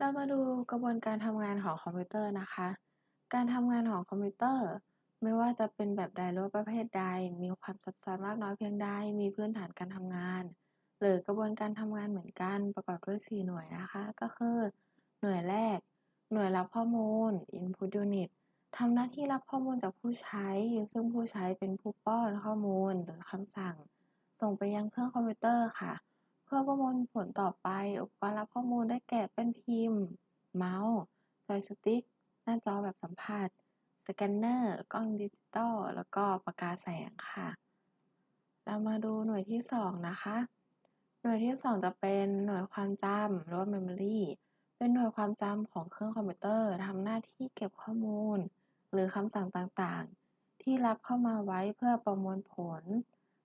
เรามาดูกระบวนการทำงานของคอมพิวเตอร์นะคะ การทำงานของคอมพิวเตอร์ ไม่ว่าจะเป็นแบบใดหรือว่าประเภทใด มีความซับซ้อนมากน้อยเพียงใด มีพื้นฐานการทำงาน หรือกระบวนการทำงานเหมือนกัน ประกอบด้วย 4 หน่วยนะคะ ก็คือ หน่วยแรก หน่วยรับข้อมูล Input Unit ทำหน้าที่รับข้อมูลจากผู้ใช้ ซึ่งผู้ใช้เป็นผู้ป้อนข้อมูลหรือคำสั่ง ส่งไปยังเครื่องคอมพิวเตอร์ค่ะ เพื่อประมวลผลต่อไป อุปกรณ์รับข้อมูลได้แก่เป็นพิมพ์ เมาส์ จอยสติ๊ก หน้าจอแบบสัมผัส สแกนเนอร์ กล้องดิจิตอล แล้วก็ปากกาแสงค่ะ เรามาดูหน่วยที่ 2 นะคะ หน่วยที่ 2 จะเป็นหน่วยความจำหรือว่า Memory เป็นหน่วยความจำของเครื่องคอมพิวเตอร์ทำหน้าที่เก็บข้อมูล หรือคำสั่งต่างๆ ที่รับเข้ามาไว้เพื่อประมวลผล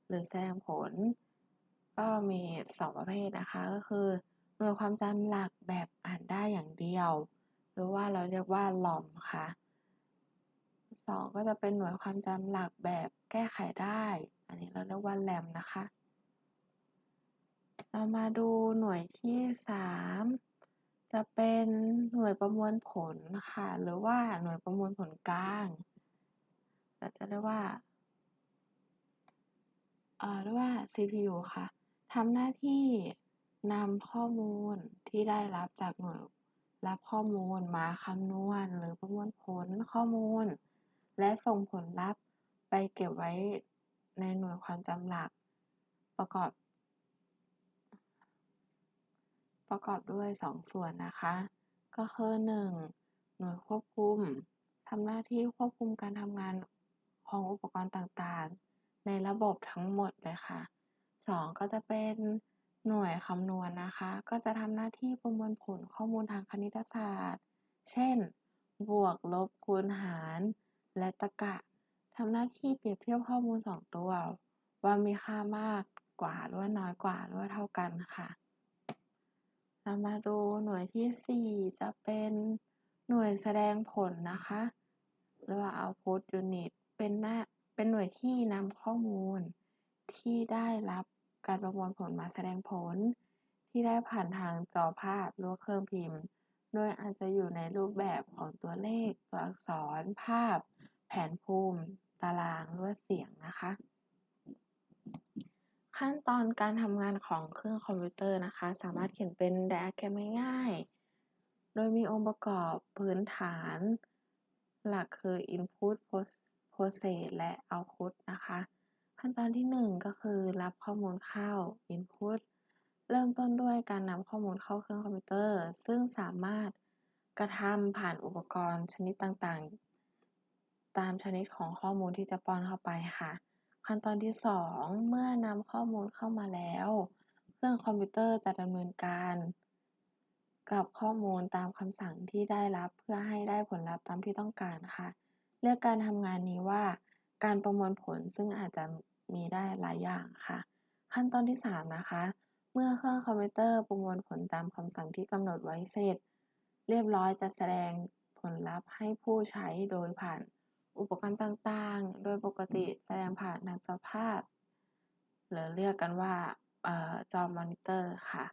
หรือแสดงผล ก็มี2ประเภทนะคะ ก็คือหน่วยความจำหลักแบบอ่านได้อย่างเดียว หรือว่าเราเรียกว่า ROM ค่ะ2ก็จะเป็นหน่วยความจำหลักแบบแก้ไขได้ อันนี้เราเรียกว่า RAM นะคะ เรามาดูหน่วยที่3จะเป็นหน่วยประมวลผลค่ะ หรือว่าหน่วยประมวลผลกลางเราจะเรียกว่าเอ่อเรียกว่า CPU ค่ะ ทำหน้าที่นำข้อมูลที่ได้รับจากหน่วยรับข้อมูลมาคำนวณ หรือประมวลผลข้อมูล และส่งผลลัพธ์ไปเก็บไว้ในหน่วยความจำหลัก ประกอบ ประกอบด้วย 2ส่วนนะคะ ก็คือ 1 หน่วยควบคุมทำหน้าที่ควบคุมการทำงานของอุปกรณ์ต่างๆ ในระบบทั้งหมดเลยค่ะ 2 ก็จะเป็นหน่วยคำนวณนะคะ ก็จะทำหน้าที่ประมวลผลข้อมูลทางคณิตศาสตร์ เช่น บวกลบคูณหาร และตรรกะทำหน้าที่เปรียบเทียบข้อมูล 2 ตัว ว่ามีค่ามากกว่าหรือว่าน้อยกว่าหรือว่าเท่ากันค่ะ เรามาดูหน่วยที่ 4 จะเป็นหน่วยแสดงผลนะคะ หรือว่า Output Unit เป็นหน้าเป็นหน่วยที่นำข้อมูลที่ได้รับ การประมวลผลมาแสดงผล ที่ได้ผ่านทางจอภาพหรือเครื่องพิมพ์ โดยอาจจะอยู่ในรูปแบบของตัวเลข ตัวอักษร ภาพ แผนภูมิ ตาราง หรือเสียงนะคะ ขั้นตอนการทำงานของเครื่องคอมพิวเตอร์นะคะ สามารถเขียนเป็นไดอะแกรมง่ายๆ โดยมีองค์ประกอบพื้นฐาน หลักคือ Input Process และ Output นะคะ ขั้นตอนที่ 1 ก็คือรับข้อมูลเข้า Input เริ่มต้นด้วยการนำข้อมูลเข้าเครื่องคอมพิวเตอร์ ซึ่งสามารถกระทำผ่านอุปกรณ์ชนิดต่างๆ ตามชนิดของข้อมูลที่จะป้อนเข้าไปค่ะ ขั้นตอนที่ 2 เมื่อนำข้อมูลเข้ามาแล้ว เครื่องคอมพิวเตอร์จะดำเนินการ กับข้อมูลตามคำสั่งที่ได้รับเพื่อให้ได้ผลลัพธ์ตามที่ต้องการค่ะ เรียกการทำงานนี้ว่า การประมวลผลซึ่งอาจจะ มีได้หลายอย่างค่ะ ขั้นตอนที่ 3 นะคะ เมื่อเครื่องคอมพิวเตอร์ประมวลผลตามคำสั่งที่กำหนดไว้เสร็จ เรียบร้อยจะแสดงผลลัพธ์ให้ผู้ใช้โดยผ่านอุปกรณ์ต่างๆ โดยปกติแสดงผ่านทางจอภาพ หรือเรียกกันว่าออจอมอนิเตอร์ค่ะ